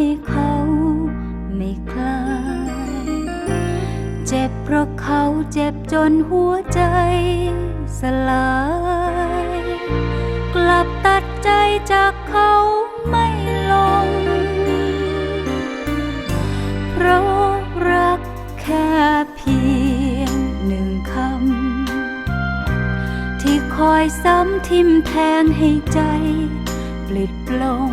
ให้เขาไม่คลาย เจ็บเพราะเขาเจ็บจนหัวใจสลาย กลับตัดใจจากเขาไม่ลง เพราะรักแค่เพียงหนึ่งคำ ที่คอยซ้ำทิมแทงให้ใจปลิดปลง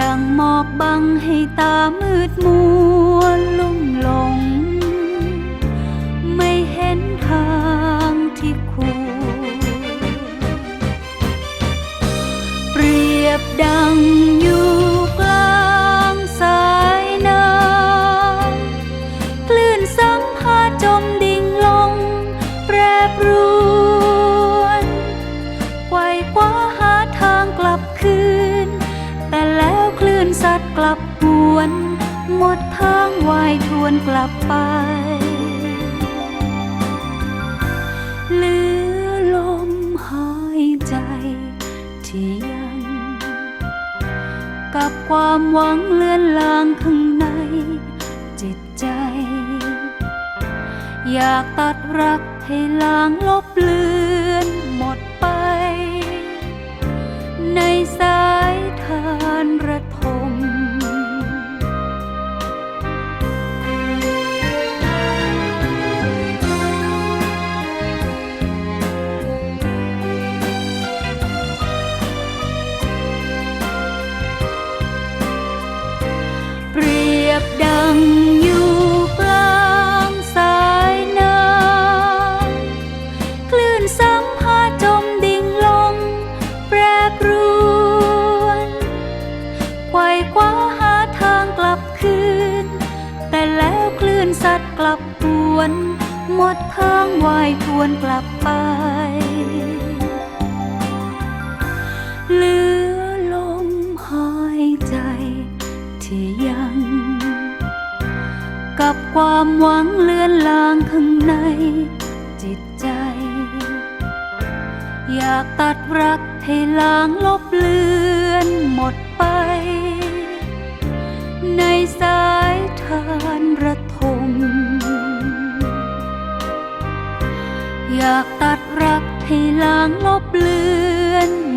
ดังหมอกบังให้ตามืดมัวลุ่มหลง ไม่เห็นทางที่คู่เปรียบดัง หมดทางวายทวนกลับไป เหลือลมหายใจที่ยัง กับความหวังเลือนลางข้างในจิตใจ อยากตัดรักให้ลางลบเลือนหมดไป ในสายทาน สัตว์กลับหวน หมดทางวายทวนกลับไป เหลือลมหายใจ ที่ยัง กับความหวังเลือนลางข้างใน จิตใจ อยากตัดรักให้ลางลบเลือนหมดไป ในสายางลบเลือน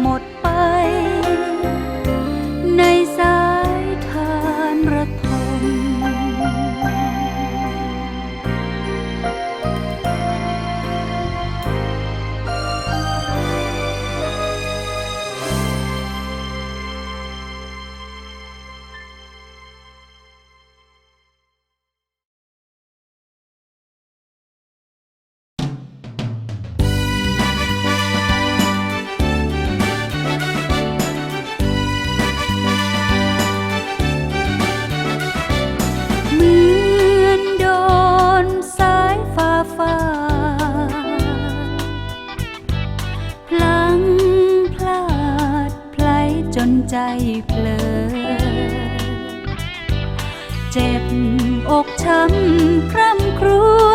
จนใจเผลอ เจ็บอกช้ำคร่ำครวญ